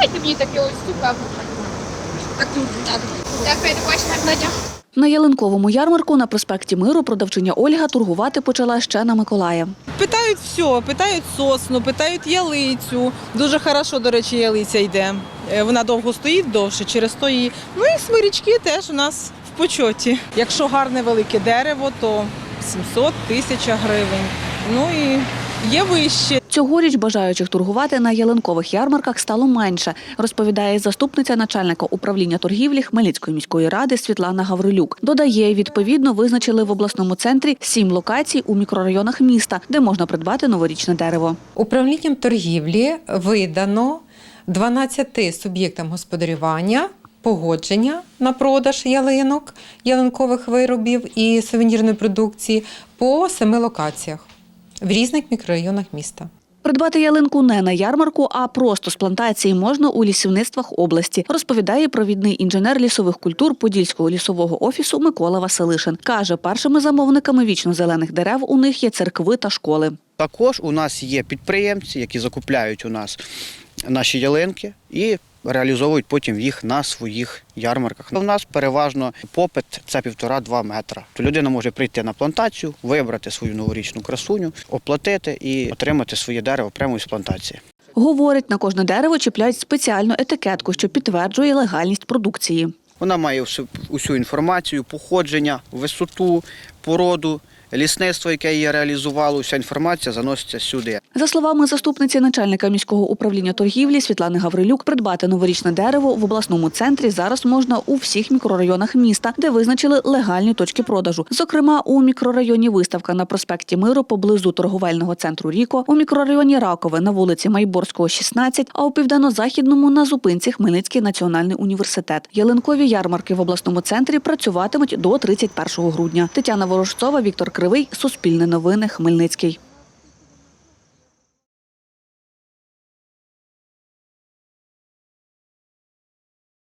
Давайте мені таке ось цікаво. Так, так. Дякую, до побачення, Надя. На ялинковому ярмарку на проспекті Миру продавчиня Ольга торгувати почала ще на Миколая. Питають все, питають сосну, питають ялицю. Дуже хорошо, до речі, ялиця йде. Е, Вона довго стоїть довше, через то її. Ну і смирічки теж у нас в почоті. Якщо гарне велике дерево, то 700 тисяча гривень. Ну і є вище. Цьогоріч бажаючих торгувати на ялинкових ярмарках стало менше, розповідає заступниця начальника управління торгівлі Хмельницької міської ради Світлана Гаврилюк. Додає, відповідно визначили в обласному центрі сім локацій у мікрорайонах міста, де можна придбати новорічне дерево. Управлінням торгівлі видано 12 суб'єктам господарювання погодження на продаж ялинок, ялинкових виробів і сувенірної продукції по семи локаціях в різних мікрорайонах міста. Придбати ялинку не на ярмарку, а просто з плантації можна у лісівництвах області, розповідає провідний інженер лісових культур Подільського лісового офісу Микола Василишин. Каже, першими замовниками вічно-зелених дерев у них є церкви та школи. Також у нас є підприємці, які закупляють у нас наші ялинки і реалізовують потім їх на своїх ярмарках. У нас переважно попит це півтора-два метра. То людина може прийти на плантацію, вибрати свою новорічну красуню, оплатити і отримати своє дерево прямо із плантації. Говорить, на кожне дерево чіпляють спеціальну етикетку, що підтверджує легальність продукції. Вона має всю, усю інформацію, походження, висоту, породу, лісництво, яке її реалізувало. Вся інформація заноситься сюди. За словами заступниці начальника міського управління торгівлі Світлани Гаврилюк, придбати новорічне дерево в обласному центрі зараз можна у всіх мікрорайонах міста, де визначили легальні точки продажу. Зокрема, у мікрорайоні виставка на проспекті Миру поблизу торговельного центру Ріко, у мікрорайоні Ракове на вулиці Майборського, 16, а у південно-західному на зупинці Хмельницький національний університет. Ялинкові ярмарки в обласному центрі працюватимуть до 31 грудня. Тетяна Ворожцова, Віктор Кривий, Суспільне новини, Хмельницький.